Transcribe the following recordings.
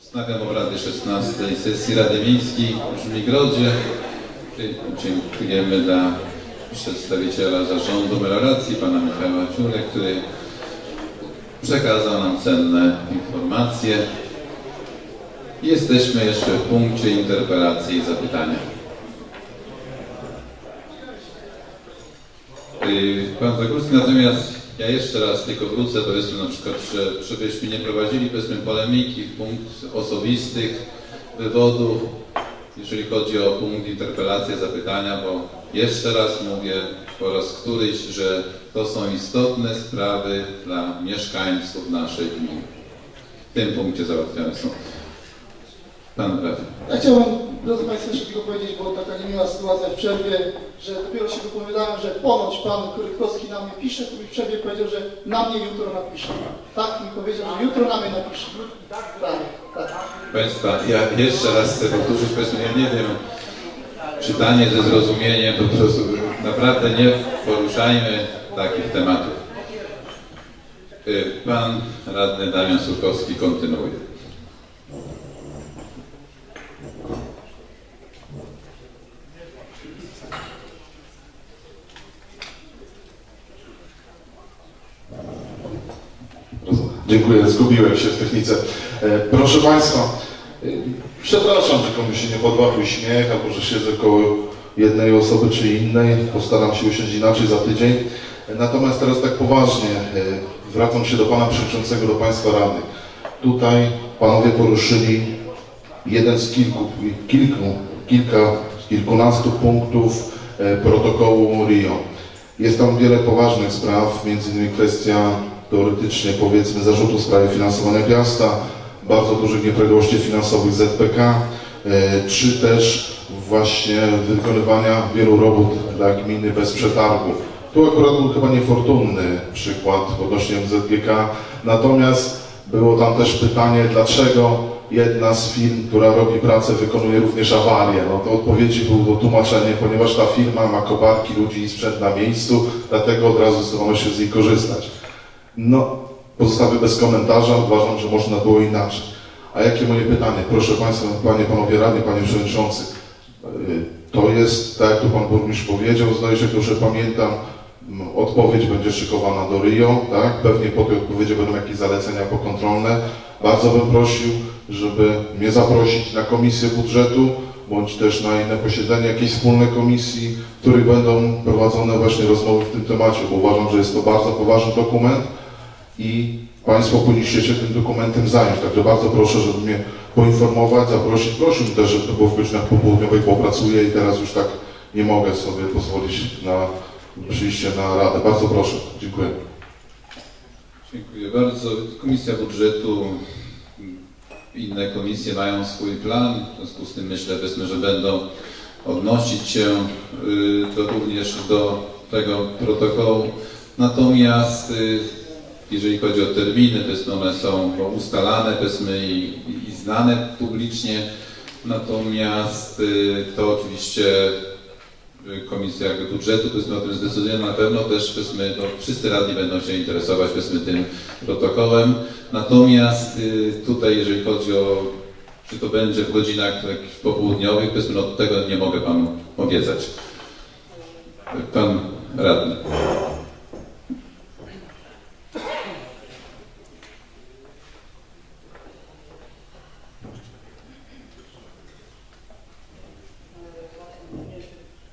Wznawiam obrady 16 sesji Rady Miejskiej w Żmigrodzie. Dziękujemy dla przedstawiciela zarządu melioracji, pana Michała Ciule, który przekazał nam cenne informacje. Jesteśmy jeszcze w punkcie interpelacji i zapytania. Yy, pan Zagórski, natomiast ja jeszcze raz tylko wrócę, powiedzmy na przykład, że żebyśmy nie prowadzili powiedzmy polemiki w punkt osobistych wywodów, jeżeli chodzi o punkt interpelacji, zapytania, bo jeszcze raz mówię po raz któryś, że to są istotne sprawy dla mieszkańców naszej gminy. W tym punkcie załatwiane są. Ja chciałbym, drodzy Państwo, jeszcze tylko powiedzieć, bo taka niemiła sytuacja w przerwie, że dopiero się wypowiadałem, że ponoć Pan Kurytkowski na mnie pisze, to mi w przerwie powiedział, że na mnie jutro napisze. Tak mi powiedział, że jutro na mnie napisze. Tak, tak. Państwa, ja jeszcze raz chcę powtórzyć, powiedzmy, ja nie wiem, czytanie ze zrozumieniem, po prostu naprawdę nie poruszajmy takich tematów. Y, Pan radny Damian Surkowski kontynuuje. Dziękuję, zgubiłem się w technice. E, Proszę Państwa, e, przepraszam, że komuś się nie mój śmiech, albo że siedzę koło jednej osoby czy innej. Postaram się usiąść inaczej za tydzień. Natomiast teraz tak poważnie, e, zwracam się do Pana Przewodniczącego, do Państwa Rady. Tutaj Panowie poruszyli jeden z kilku, kilku kilka, kilkunastu punktów protokołu Rio. Jest tam wiele poważnych spraw, między innymi kwestia teoretycznie powiedzmy zarzutu w sprawie finansowania miasta, bardzo dużych nieprawidłowości finansowych ZPK, e, czy też właśnie wykonywania wielu robót dla gminy bez przetargu. Tu akurat był chyba niefortunny przykład odnośnie MZGK, natomiast było tam też pytanie, dlaczego jedna z firm, która robi pracę, wykonuje również awarię. No to odpowiedzi było tłumaczenie, ponieważ ta firma ma koparki, ludzi i sprzęt na miejscu, dlatego od razu zdecydowano się z niej korzystać. No, pozostawię bez komentarza, uważam, że można było inaczej. A jakie moje pytanie? Proszę Państwa, Panie, Panowie Radni, Panie Przewodniczący, yy, to jest, tak jak tu Pan Burmistrz powiedział, zdaje się, że pamiętam, odpowiedź będzie szykowana do Rio, tak? Pewnie po tej odpowiedzi będą jakieś zalecenia pokontrolne. Bardzo bym prosił, żeby mnie zaprosić na komisję budżetu, bądź też na inne posiedzenie jakiejś wspólnej komisji, w których będą prowadzone właśnie rozmowy w tym temacie, bo uważam, że jest to bardzo poważny dokument i Państwo powinniście się tym dokumentem zająć. Także bardzo proszę, żeby mnie poinformować, zaprosić. Prosiłbym też, żeby to było w godzinach popołudniowych, bo pracuję i teraz już tak nie mogę sobie pozwolić na przyjście na radę. Bardzo proszę. Dziękuję. Dziękuję bardzo. Komisja Budżetu, inne komisje mają swój plan, w związku z tym myślę, że będą odnosić się y, to również do tego protokołu. Natomiast y, jeżeli chodzi o terminy, powiedzmy, one są ustalane powiedzmy, i, i znane publicznie, natomiast y, to oczywiście Komisja Budżetu powiedzmy o tym zdecyduje, na pewno też powiedzmy, no, wszyscy radni będą się interesować powiedzmy tym protokołem. Natomiast y, tutaj jeżeli chodzi o czy to będzie w godzinach popołudniowych, powiedzmy, no tego nie mogę Panu obiecać. Pan Radny.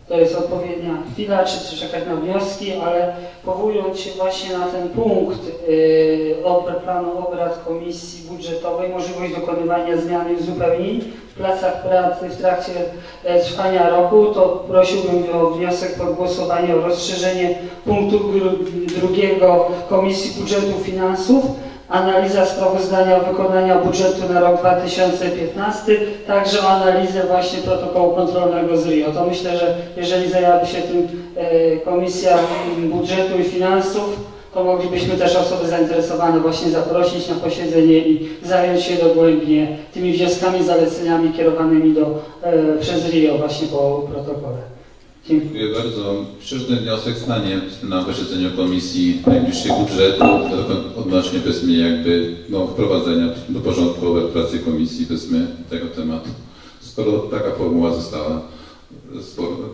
To jest odpowiednia chwila, czy, czekać na wnioski, ale powołując się właśnie na ten punkt yy, planu obrad Komisji Budżetowej, możliwość dokonywania zmian uzupełnień w placach pracy w trakcie e, trwania roku, to prosiłbym o wniosek pod głosowanie o rozszerzenie punktu drugiego Komisji Budżetu Finansów analiza sprawozdania wykonania budżetu na rok 2015, także analizę właśnie protokołu kontrolnego z RIO. To myślę, że jeżeli zajęłaby się tym e, Komisja Budżetu i Finansów, to moglibyśmy też osoby zainteresowane właśnie zaprosić na posiedzenie i zająć się dogłębnie tymi wnioskami, zaleceniami kierowanymi do, e, przez RIO właśnie po protokole. Dziękuję bardzo. Ten wniosek stanie na posiedzeniu komisji najbliższej budżetu odnośnie powiedzmy jakby no, wprowadzenia do porządku obrad pracy komisji powiedzmy tego tematu. Skoro taka formuła została,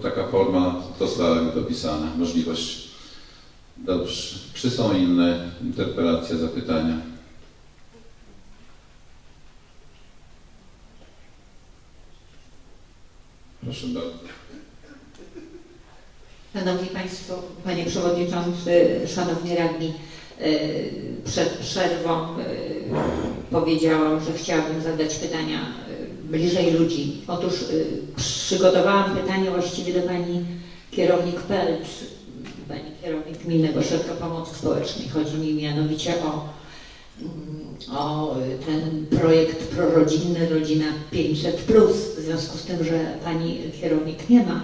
taka forma została dopisana, możliwość. Dobrze. Czy są inne interpelacje, zapytania? Proszę bardzo. Szanowni Państwo, Panie Przewodniczący, Szanowni Radni, e, przed przerwą e, powiedziałam, że chciałabym zadać pytania e, bliżej ludzi. Otóż przygotowałam pytanie właściwie do Pani kierownik Pelc, Pani kierownik Gminnego Ośrodka Pomocy Społecznej. Chodzi mi mianowicie o, mm, o ten projekt prorodzinny Rodzina 500+. W związku z tym, że Pani kierownik nie ma,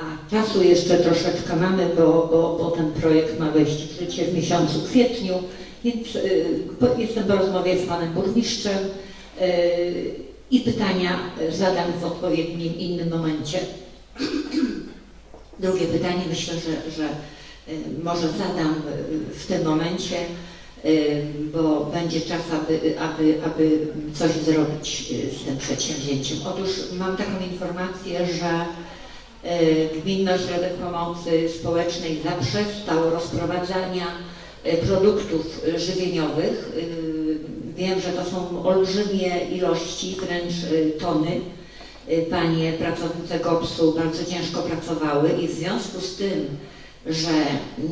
A czasu jeszcze troszeczkę mamy, bo, bo, bo ten projekt ma wejść w życie w miesiącu kwietniu, więc po- jestem po rozmowie z panem burmistrzem y, i pytania zadam w odpowiednim innym momencie. Drugie pytanie myślę, że, że może zadam w tym momencie, bo będzie czas, aby, aby, aby coś zrobić z tym przedsięwzięciem. Otóż mam taką informację, że E, Gminny Ośrodek Pomocy Społecznej zaprzestał rozprowadzania e, produktów e, żywieniowych. E, Wiem, że to są olbrzymie ilości, wręcz e, tony. E, Panie pracownice GOPS-u bardzo ciężko pracowały i w związku z tym, że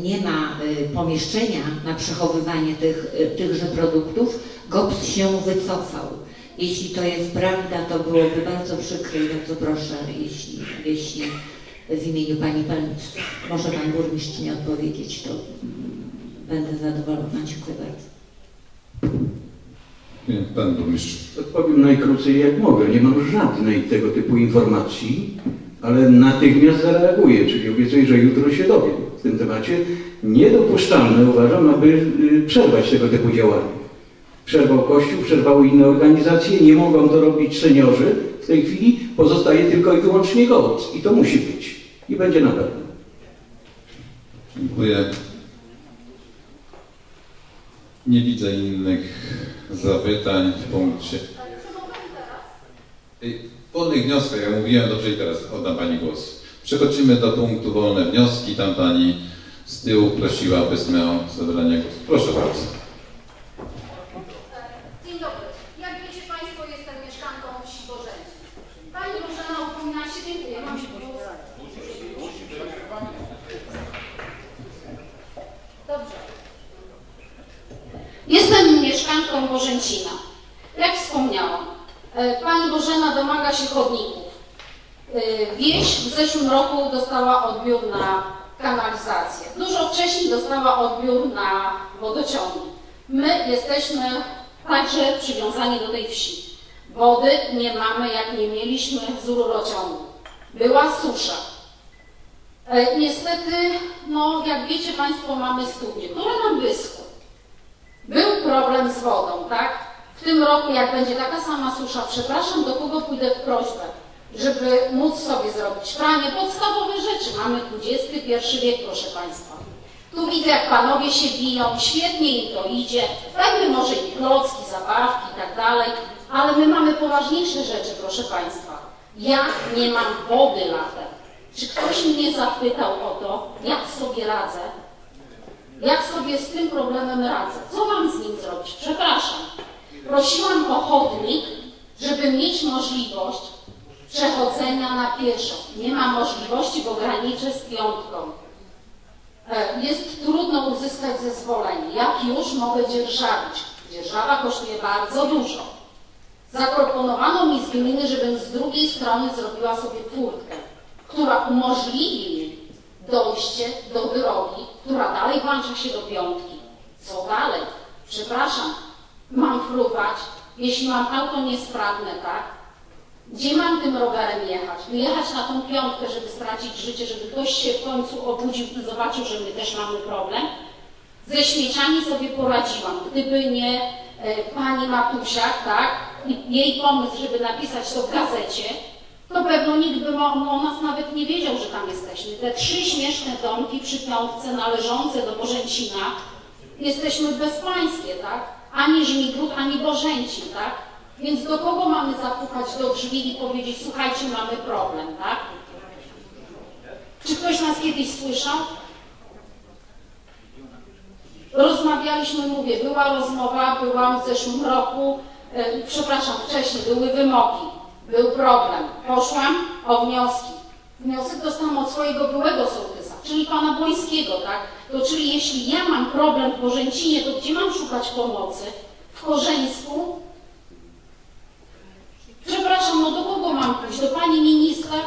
nie ma e, pomieszczenia na przechowywanie tych, e, tychże produktów, GOPS się wycofał. Jeśli to jest prawda, to byłoby bardzo przykre i bardzo proszę, jeśli, jeśli w imieniu Pani Pęc może Pan Burmistrz mi odpowiedzieć, to będę zadowolona. Dziękuję bardzo. Nie, Pan burmistrz. Odpowiem najkrócej jak mogę. Nie mam żadnej tego typu informacji, ale natychmiast zareaguję, czyli obiecuję, że jutro się dowiem w tym temacie. Niedopuszczalne uważam, aby y, przerwać tego typu działania. Przerwał Kościół, przerwały inne organizacje, nie mogą to robić seniorzy. W tej chwili pozostaje tylko i wyłącznie GOC i to musi być. I będzie na pewno. Dziękuję. Nie widzę innych zapytań w punkcie. Wolnych wnioskach, jak mówiłem, dobrze i teraz oddam Pani głos. Przechodzimy do punktu wolne wnioski. Tam Pani z tyłu prosiła powiedzmy o zabranie głosu. Proszę bardzo. Dzień dobry. Jak wiecie Państwo, jestem mieszkanką wsi Bożęci. Pani Bożena upomina się, dziękuję, mam się. Dobrze. Jestem mieszkanką Bożęcina. Jak wspomniałam, e, Pani Bożena domaga się chodników. E, Wieś w zeszłym roku dostała odbiór na kanalizację. Dużo wcześniej dostała odbiór na wodociągi. My jesteśmy także przywiązani do tej wsi. Wody nie mamy, jak nie mieliśmy z rurociągu. Była susza. E, niestety, no jak wiecie Państwo, mamy studnie, które nam wyschły. Był problem z wodą, tak? W tym roku, jak będzie taka sama susza, przepraszam, do kogo pójdę w prośbę, żeby móc sobie zrobić pranie, podstawowe rzeczy. Mamy XXI wiek, proszę Państwa. Tu widzę, jak panowie się biją, świetnie im to idzie. Dajmy może i klocki, zabawki i tak dalej, ale my mamy poważniejsze rzeczy, proszę Państwa. Ja nie mam wody latem. Czy ktoś mnie zapytał o to, jak sobie radzę? Jak sobie z tym problemem radzę? Co mam z nim zrobić? Przepraszam. Prosiłam o chodnik, żeby mieć możliwość przechodzenia na pieszo. Nie mam możliwości, bo graniczę z piątką. E, Jest trudno uzyskać zezwolenie. Jak już mogę dzierżawić? Dzierżawa kosztuje bardzo dużo. Zaproponowano mi z gminy, żebym z drugiej strony zrobiła sobie furtkę, która umożliwi mi dojście do drogi, która dalej włącza się do piątki. Co dalej? Przepraszam, mam fruwać, jeśli mam auto niesprawne, tak? Gdzie mam tym rowerem jechać? Jechać na tą piątkę, żeby stracić życie, żeby ktoś się w końcu obudził i zobaczył, że my też mamy problem? Ze śmieciami sobie poradziłam. Gdyby nie e, pani Matusiak, tak, i jej pomysł, żeby napisać to w gazecie, to pewno nikt by o nas nawet nie wiedział, że tam jesteśmy. Te trzy śmieszne domki przy piątce należące do Bożęcina, jesteśmy bezpańskie, tak? Ani Żmigród, ani Bożęcin, tak? Więc do kogo mamy zapukać do drzwi i powiedzieć, słuchajcie, mamy problem, tak? Czy ktoś nas kiedyś słyszał? Rozmawialiśmy, mówię, była rozmowa, byłam w zeszłym roku, e, przepraszam, wcześniej, były wymogi, był problem. Poszłam o wnioski. Wniosek dostałam od swojego byłego sołtysa, czyli pana Błońskiego, tak? To czyli jeśli ja mam problem w Bożęcinie, to gdzie mam szukać pomocy? W Korzeńsku? Przepraszam, no do kogo mam pójść? Do pani minister?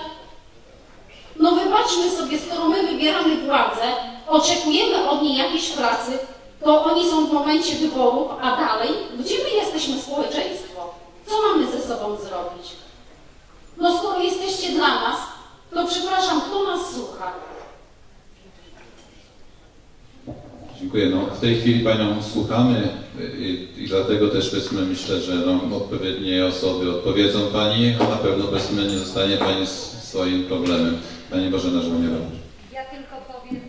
No wybaczmy sobie, skoro my wybieramy władzę, oczekujemy od niej jakiejś pracy, to oni są w momencie wyborów, a dalej, gdzie my jesteśmy społeczeństwo? Co mamy ze sobą zrobić? No skoro jesteście dla nas, to przepraszam, kto nas słucha? Dziękuję. No, w tej chwili Panią słuchamy i, i dlatego też powiedzmy, myślę, że no, odpowiednie osoby odpowiedzą Pani, a na pewno powiedzmy nie zostanie Pani swoim problemem. Pani Bożena Żołnierowicz. Ja tylko powiem,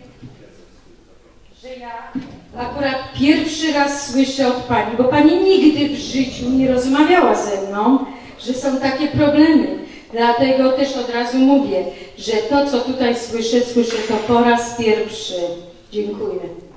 że ja akurat pierwszy raz słyszę od Pani, bo Pani nigdy w życiu nie rozmawiała ze mną, że są takie problemy. Dlatego też od razu mówię, że to, co tutaj słyszę, słyszę to po raz pierwszy. Dziękuję.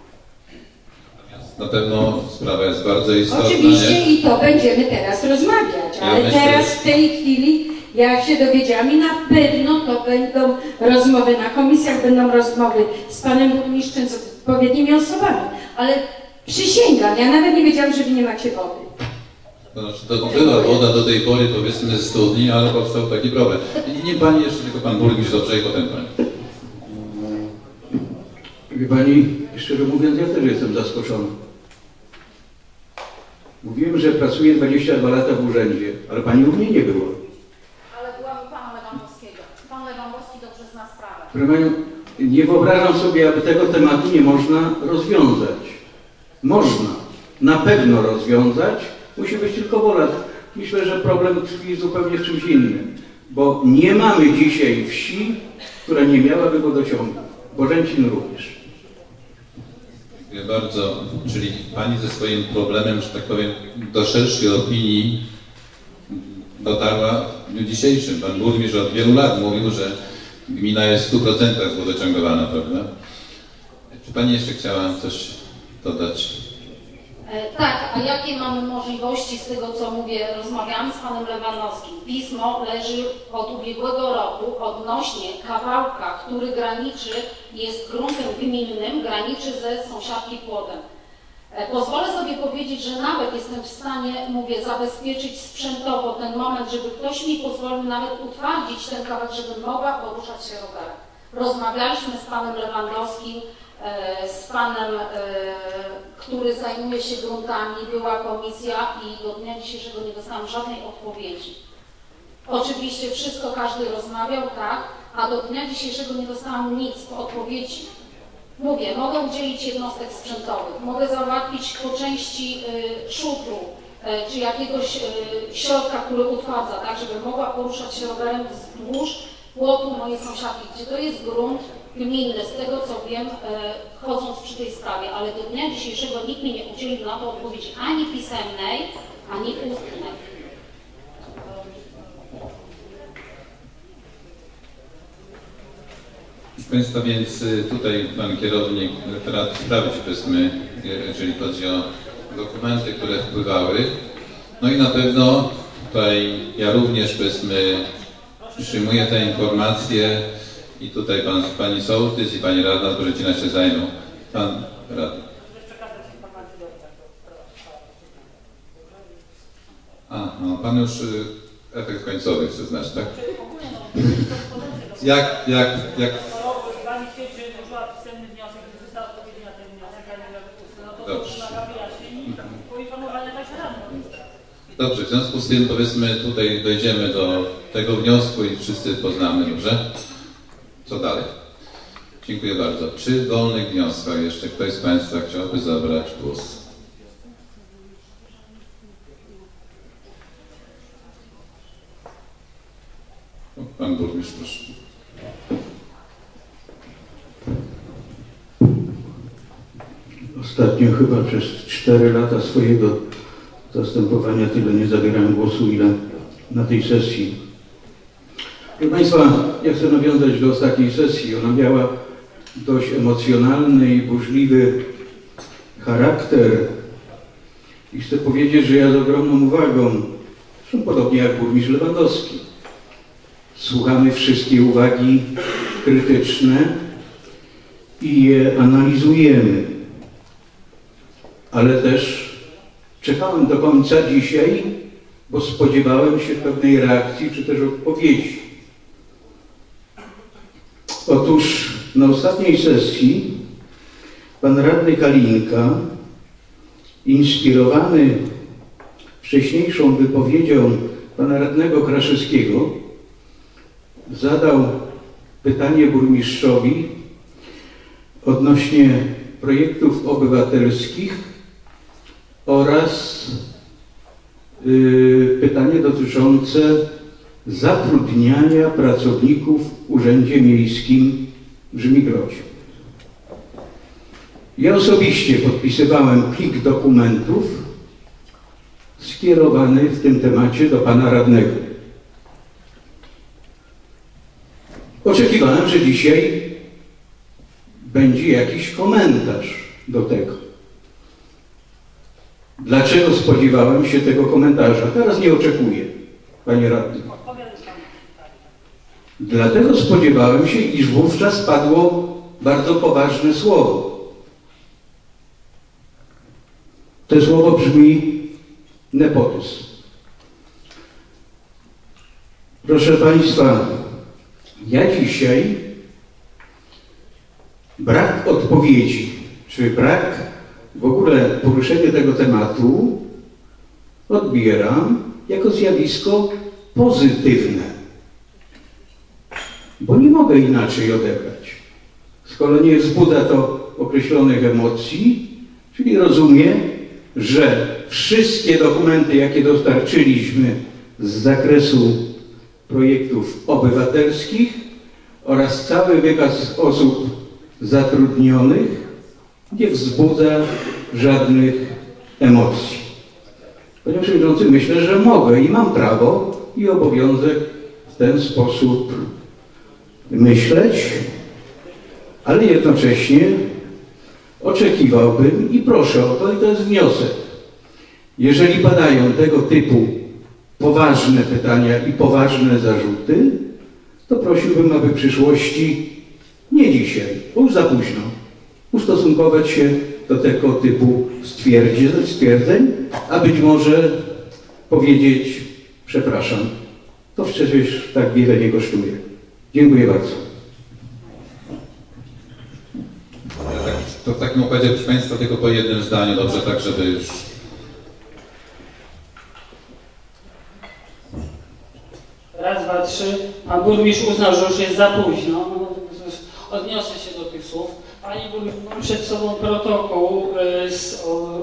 Na pewno sprawa jest bardzo istotna. Oczywiście nie? i to będziemy teraz rozmawiać, Ja ale myślę, teraz w tej chwili ja się dowiedziałam i na pewno to będą rozmowy na komisjach, będą rozmowy z panem burmistrzem, z odpowiednimi osobami, ale przysięgam, ja nawet nie wiedziałam, że wy nie macie wody. To znaczy, to była woda do tej pory powiedzmy z studni, ale powstał taki problem. I nie Pani jeszcze, tylko Pan Burmistrz dobrze i potem Pani. Wie Pani, szczerze mówiąc, ja też jestem zaskoczony. Mówiłem, że pracuję 22 lata w urzędzie, ale Pani u mnie nie było. Ale byłam u pana Lewandowskiego. Pan Lewandowski dobrze zna sprawę. Proszę Panią, nie wyobrażam sobie, aby tego tematu nie można rozwiązać. Można, na pewno rozwiązać, musi być tylko wola. Myślę, że problem tkwi zupełnie w czymś innym, bo nie mamy dzisiaj wsi, która nie miałaby wodociągu. Bożęcin również. Dziękuję bardzo. Czyli Pani ze swoim problemem, że tak powiem, do szerszej opinii dotarła w dniu dzisiejszym. Pan burmistrz od wielu lat mówił, że gmina jest w 100% zwodociągowana, prawda? Czy Pani jeszcze chciała coś dodać? E, Tak, a jakie mamy możliwości z tego, co mówię, rozmawiałam z panem Lewandowskim. Pismo leży od ubiegłego roku odnośnie kawałka, który graniczy, jest gruntem gminnym, graniczy ze sąsiadki płotem. E, Pozwolę sobie powiedzieć, że nawet jestem w stanie, mówię, zabezpieczyć sprzętowo ten moment, żeby ktoś mi pozwolił nawet utwardzić ten kawałek, żebym mogła poruszać się rowerem. Rozmawialiśmy z panem Lewandowskim, z panem, e, który zajmuje się gruntami, była komisja i do dnia dzisiejszego nie dostałam żadnej odpowiedzi. Oczywiście wszystko każdy rozmawiał, tak, a do dnia dzisiejszego nie dostałam nic po odpowiedzi. Mówię, mogę udzielić jednostek sprzętowych, mogę załatwić po części y, szutru, czy jakiegoś środka, który utwardza, tak, żebym mogła poruszać się rowerem wzdłuż płotu mojej sąsiadki, gdzie to jest grunt gminny, z tego co wiem, y, chodząc przy tej sprawie, ale do dnia dzisiejszego nikt mi nie udzielił na to odpowiedzi ani pisemnej, ani ustnej. Proszę Państwa, więc y, tutaj Pan Kierownik referatu sprawdzi, powiedzmy, y, jeżeli chodzi o dokumenty, które wpływały. No i na pewno tutaj ja również, powiedzmy, przyjmuję te informacje i tutaj pan, Pani Sołtys i Pani Radna z Bożecina się zajmą. Pan Radny. A, no, Pan już y, efekt końcowy chce znać, tak? Jak, jak, jak Dobrze. Dobrze, w związku z tym powiedzmy tutaj dojdziemy do tego wniosku i wszyscy poznamy, dobrze? Co dalej? Dziękuję bardzo. Czy w wolnych wnioskach jeszcze ktoś z Państwa chciałby zabrać głos? Pan burmistrz, proszę. Ostatnio chyba przez 4 lata swojego zastępowania tyle nie zabierałem głosu, ile na tej sesji. Proszę Państwa, ja chcę nawiązać do ostatniej sesji. Ona miała dość emocjonalny i burzliwy charakter. I chcę powiedzieć, że ja z ogromną uwagą, zresztą podobnie jak burmistrz Lewandowski, słuchamy wszystkie uwagi krytyczne i je analizujemy. Ale też czekałem do końca dzisiaj, bo spodziewałem się pewnej reakcji czy też odpowiedzi. Otóż na ostatniej sesji pan radny Kalinka, inspirowany wcześniejszą wypowiedzią pana radnego Kraszewskiego, zadał pytanie burmistrzowi odnośnie projektów obywatelskich oraz y, pytanie dotyczące zatrudniania pracowników w Urzędzie Miejskim w Żmigrodzie. Ja osobiście podpisywałem plik dokumentów skierowany w tym temacie do pana radnego. Oczekiwałem, że dzisiaj będzie jakiś komentarz do tego. Dlaczego spodziewałem się tego komentarza? Teraz nie oczekuję, panie radny. Dlatego spodziewałem się, iż wówczas padło bardzo poważne słowo. To słowo brzmi nepotyzm. Proszę Państwa, ja dzisiaj brak odpowiedzi, czy brak w ogóle poruszenia tego tematu odbieram jako zjawisko pozytywne. Bo nie mogę inaczej odebrać. Skoro nie wzbudza to określonych emocji, czyli rozumiem, że wszystkie dokumenty, jakie dostarczyliśmy z zakresu projektów obywatelskich oraz cały wykaz osób zatrudnionych nie wzbudza żadnych emocji. Panie Przewodniczący, myślę, że mogę i mam prawo i obowiązek w ten sposób myśleć, ale jednocześnie oczekiwałbym i proszę o to, i to jest wniosek. Jeżeli padają tego typu poważne pytania i poważne zarzuty, to prosiłbym, aby w przyszłości, nie dzisiaj, bo już za późno, ustosunkować się do tego typu stwierdzeń, a być może powiedzieć, przepraszam, to przecież tak wiele nie kosztuje. Dziękuję bardzo. To w takim układzie, proszę Państwa, tylko po jednym zdaniu, dobrze, tak żeby już... Raz, dwa, trzy. Pan burmistrz uznał, że już jest za późno. No, Odniosę się do tych słów. Pani burmistrz, mam przed sobą protokół y, z, o,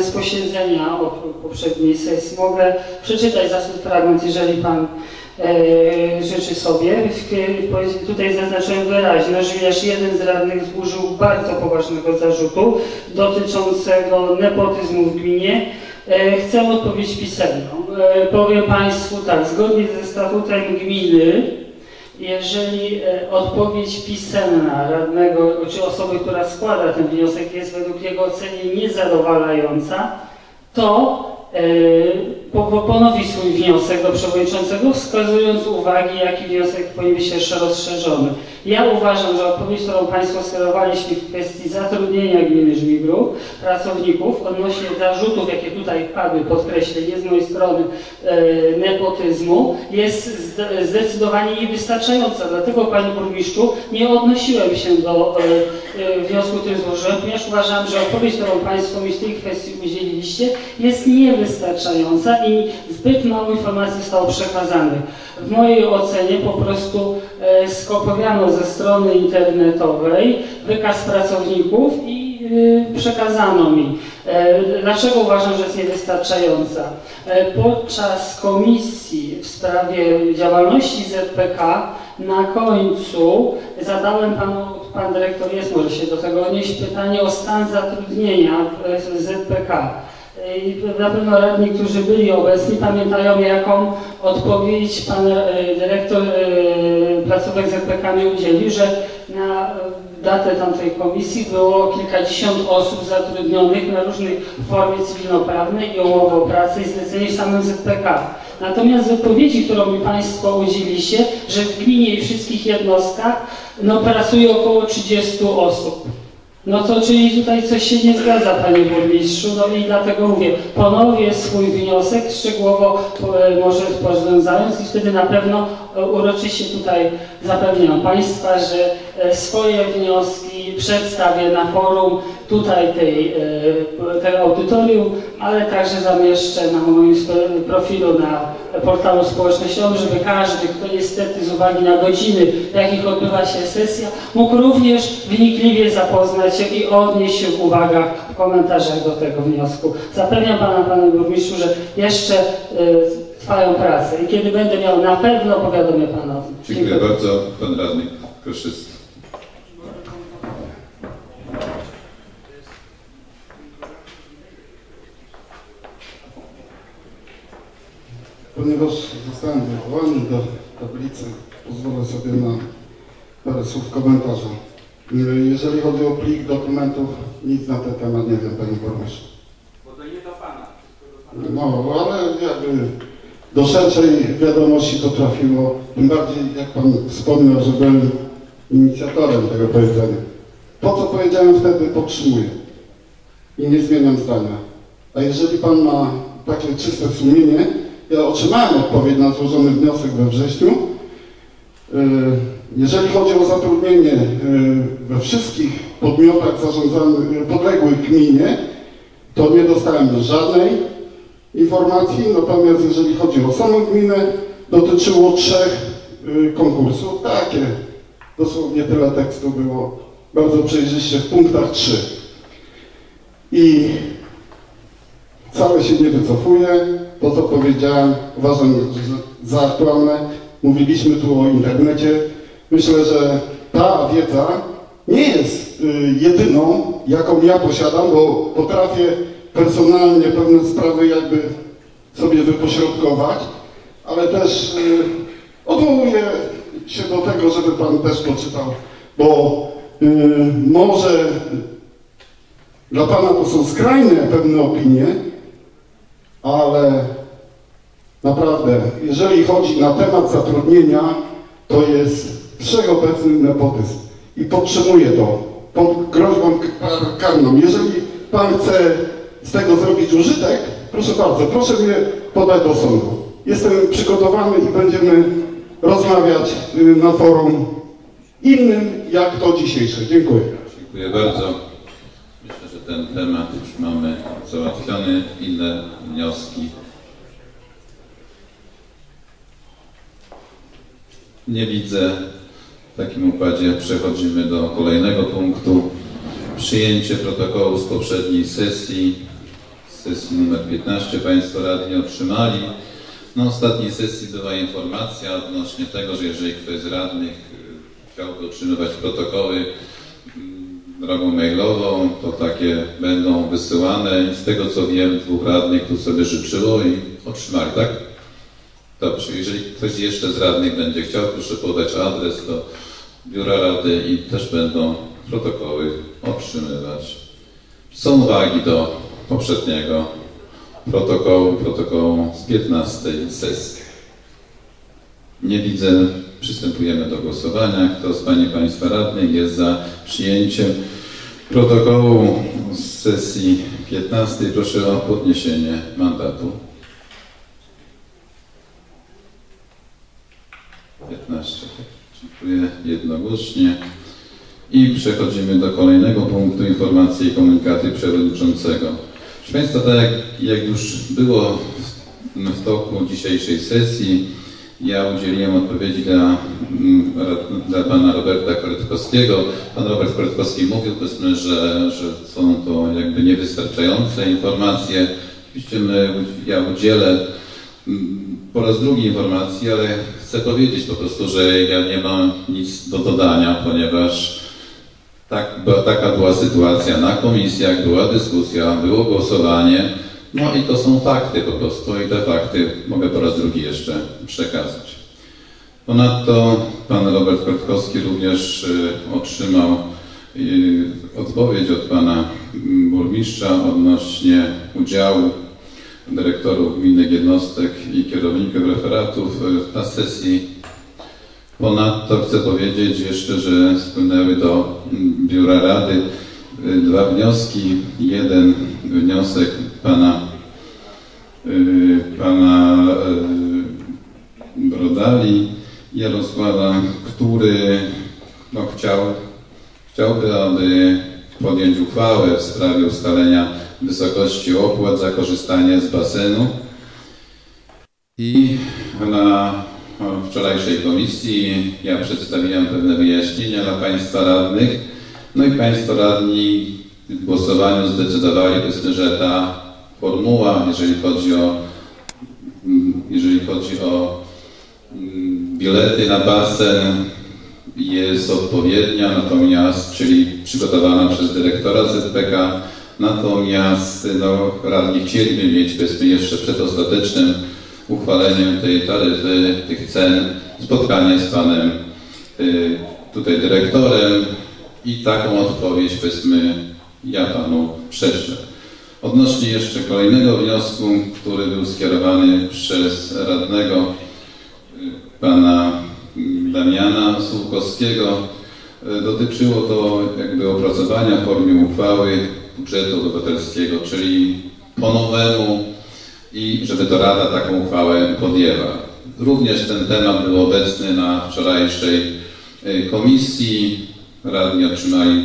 z posiedzenia o poprzedniej sesji. Mogę przeczytać za swój fragment, jeżeli Pan życzy sobie. W- Tutaj zaznaczyłem wyraźnie, że aż jeden z radnych złożył bardzo poważnego zarzutu dotyczącego nepotyzmu w gminie. E, Chcę odpowiedź pisemną. E, Powiem Państwu tak, zgodnie ze statutem gminy, jeżeli e, odpowiedź pisemna radnego czy osoby, która składa ten wniosek jest według jego oceny niezadowalająca, to e, ponowi swój wniosek do przewodniczącego, wskazując uwagi, jaki wniosek powinien być jeszcze rozszerzony. Ja uważam, że odpowiedź, którą Państwo skierowaliśmy w kwestii zatrudnienia gminy Żmigru, pracowników, odnośnie zarzutów, jakie tutaj padły, podkreślę, nie z mojej strony, e, nepotyzmu, jest zde- zdecydowanie niewystarczająca. Dlatego, Panie Burmistrzu, nie odnosiłem się do e, e, wniosku, który złożyłem, ponieważ uważam, że odpowiedź, którą Państwo mi w tej kwestii udzieliliście, jest niewystarczająca i zbyt mało informacji zostało przekazanych. W mojej ocenie po prostu e, skopiowano ze strony internetowej wykaz pracowników i y, przekazano mi. E, Dlaczego uważam, że jest niewystarczająca? E, Podczas komisji w sprawie działalności ZPK na końcu zadałem panu, pan dyrektor jest, może się do tego odnieść, pytanie o stan zatrudnienia w ZPK. I na pewno radni, którzy byli obecni, pamiętają, jaką odpowiedź pan e, dyrektor e, placówek ZPK mi udzielił, że na e, datę tamtej komisji było kilkadziesiąt osób zatrudnionych na różnej formie cywilnoprawnej i umowy o pracę i zlecenie w samym ZPK. Natomiast z odpowiedzi, którą mi Państwo udzieliście, że w gminie i wszystkich jednostkach no, pracuje około 30 osób. No to czyli tutaj coś się nie zgadza, panie burmistrzu, no i dlatego mówię, ponowię swój wniosek, szczegółowo e, może porozwiązając i wtedy na pewno e, uroczyście tutaj zapewniam państwa, że e, swoje wnioski przedstawię na forum tutaj tej, e, tego audytorium, ale także zamieszczę na moim profilu na portalu społecznościowym, żeby każdy, kto niestety z uwagi na godziny, w jakich odbywa się sesja, mógł również wnikliwie zapoznać się i odnieść się w uwagach, w komentarzach do tego wniosku. Zapewniam Pana, Panie Burmistrzu, że jeszcze e, trwają prace i kiedy będę miał, na pewno powiadomię Pana o tym. Dziękuję bardzo. Pan radny Koszysty. Ponieważ zostałem wywołany do tablicy, pozwolę sobie na parę słów komentarza. Jeżeli chodzi o plik dokumentów, nic na ten temat nie wiem, panie burmistrzu. Bo to nie do pana. No, ale jakby do szerszej wiadomości to trafiło, tym bardziej jak pan wspomniał, że byłem inicjatorem tego powiedzenia. To, co powiedziałem wtedy, podtrzymuję i nie zmieniam zdania. A jeżeli pan ma takie czyste sumienie, ja otrzymałem odpowiedź na złożony wniosek we wrześniu. Yy, Jeżeli chodzi o zatrudnienie yy, we wszystkich podmiotach zarządzanych, podległych gminie, to nie dostałem żadnej informacji, natomiast jeżeli chodzi o samą gminę, dotyczyło trzech konkursów. Takie, dosłownie tyle tekstu było, bardzo przejrzyście w punktach 3. I wcale się nie wycofuję. To, co powiedziałem, uważam za aktualne. Mówiliśmy tu o internecie. Myślę, że ta wiedza nie jest y, jedyną, jaką ja posiadam, bo potrafię personalnie pewne sprawy jakby sobie wypośrodkować, ale też y, odwołuję się do tego, żeby Pan też poczytał, bo y, może dla Pana to są skrajne pewne opinie, ale naprawdę, jeżeli chodzi na temat zatrudnienia, to jest wszechobecny nepotyzm i podtrzymuję to pod groźbą kar karną. Jeżeli Pan chce z tego zrobić użytek, proszę bardzo, proszę mnie podać do sądu. Jestem przygotowany i będziemy rozmawiać y, na forum innym, jak to dzisiejsze. Dziękuję. Dziękuję bardzo. Ten temat już mamy załatwiony. Inne wnioski. Nie widzę. W takim układzie przechodzimy do kolejnego punktu. Przyjęcie protokołu z poprzedniej sesji, sesji numer 15. Państwo radni otrzymali. Na ostatniej sesji była informacja odnośnie tego, że jeżeli ktoś z radnych chciałby otrzymywać protokoły drogą mailową, to takie będą wysyłane. Z tego co wiem, dwóch radnych tu sobie życzyło i otrzymali, tak? Dobrze, jeżeli ktoś jeszcze z radnych będzie chciał, proszę podać adres do biura rady i też będą protokoły otrzymywać. Są uwagi do poprzedniego protokołu, protokołu z 15 sesji. Nie widzę. Przystępujemy do głosowania. Kto z Pani Państwa radnych jest za przyjęciem protokołu z sesji 15? Proszę o podniesienie mandatu. 15. Dziękuję jednogłośnie. I przechodzimy do kolejnego punktu informacji i komunikaty przewodniczącego. Proszę Państwa, tak jak, już było w toku dzisiejszej sesji, Ja udzieliłem odpowiedzi dla, mm, dla pana Roberta Korytkowskiego. Pan Robert Korytkowski mówił, powiedzmy, że, że są to jakby niewystarczające informacje. Oczywiście my, ja udzielę mm, po raz drugi informacji, ale chcę powiedzieć po prostu, że ja nie mam nic do dodania, ponieważ tak, taka była sytuacja na komisjach, była dyskusja, było głosowanie. No i to są fakty po prostu i te fakty mogę po raz drugi jeszcze przekazać. Ponadto pan Robert Kortkowski również y, otrzymał y, odpowiedź od pana burmistrza odnośnie udziału dyrektorów gminnych jednostek i kierowników referatów y, na sesji. Ponadto chcę powiedzieć jeszcze, że spłynęły do Biura Rady dwa wnioski. Jeden wniosek pana, pana Brodali Jarosława, który no, chciał, chciałby, aby podjąć uchwałę w sprawie ustalenia wysokości opłat za korzystanie z basenu. I na wczorajszej komisji ja przedstawiłem pewne wyjaśnienia dla Państwa radnych. No i Państwo radni w głosowaniu zdecydowali, że ta formuła, jeżeli chodzi o, jeżeli chodzi o bilety na basen jest odpowiednia, natomiast, czyli przygotowana przez dyrektora ZPK, natomiast no, radni chcieliby mieć, powiedzmy, jeszcze przed ostatecznym uchwaleniem tej taryfy, tych cen, spotkanie z panem y, tutaj dyrektorem i taką odpowiedź, powiedzmy, ja panu prześlę. Odnośnie jeszcze kolejnego wniosku, który był skierowany przez radnego y, pana Damiana Sułkowskiego, y, dotyczyło to jakby opracowania w formie uchwały budżetu obywatelskiego, czyli po nowemu i żeby to Rada taką uchwałę podjęła. Również ten temat był obecny na wczorajszej y, komisji. Radni otrzymali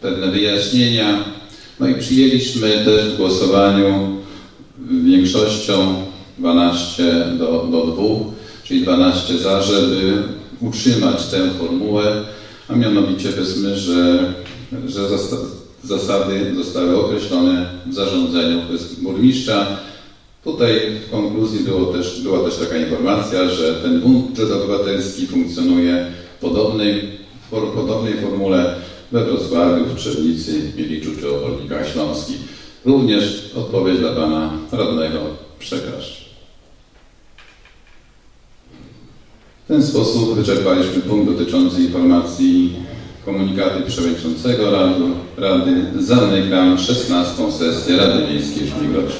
pewne wyjaśnienia. No i przyjęliśmy też w głosowaniu większością 12 do, do 2, czyli 12 za, żeby utrzymać tę formułę, a mianowicie że, że zasady zostały określone w zarządzeniu burmistrza. Tutaj w konkluzji było też, była też taka informacja, że ten budżet obywatelski funkcjonuje w podobnej, w podobnej formule we Wrocławiu, w Trzebnicy, Mieliczu czy Opolnikach Śląskich. Również odpowiedź dla Pana Radnego przekaż. W ten sposób wyczerpaliśmy punkt dotyczący informacji komunikaty przewodniczącego Rady. Rady. Zamykam 16. sesję Rady Miejskiej w Śmigrodzie.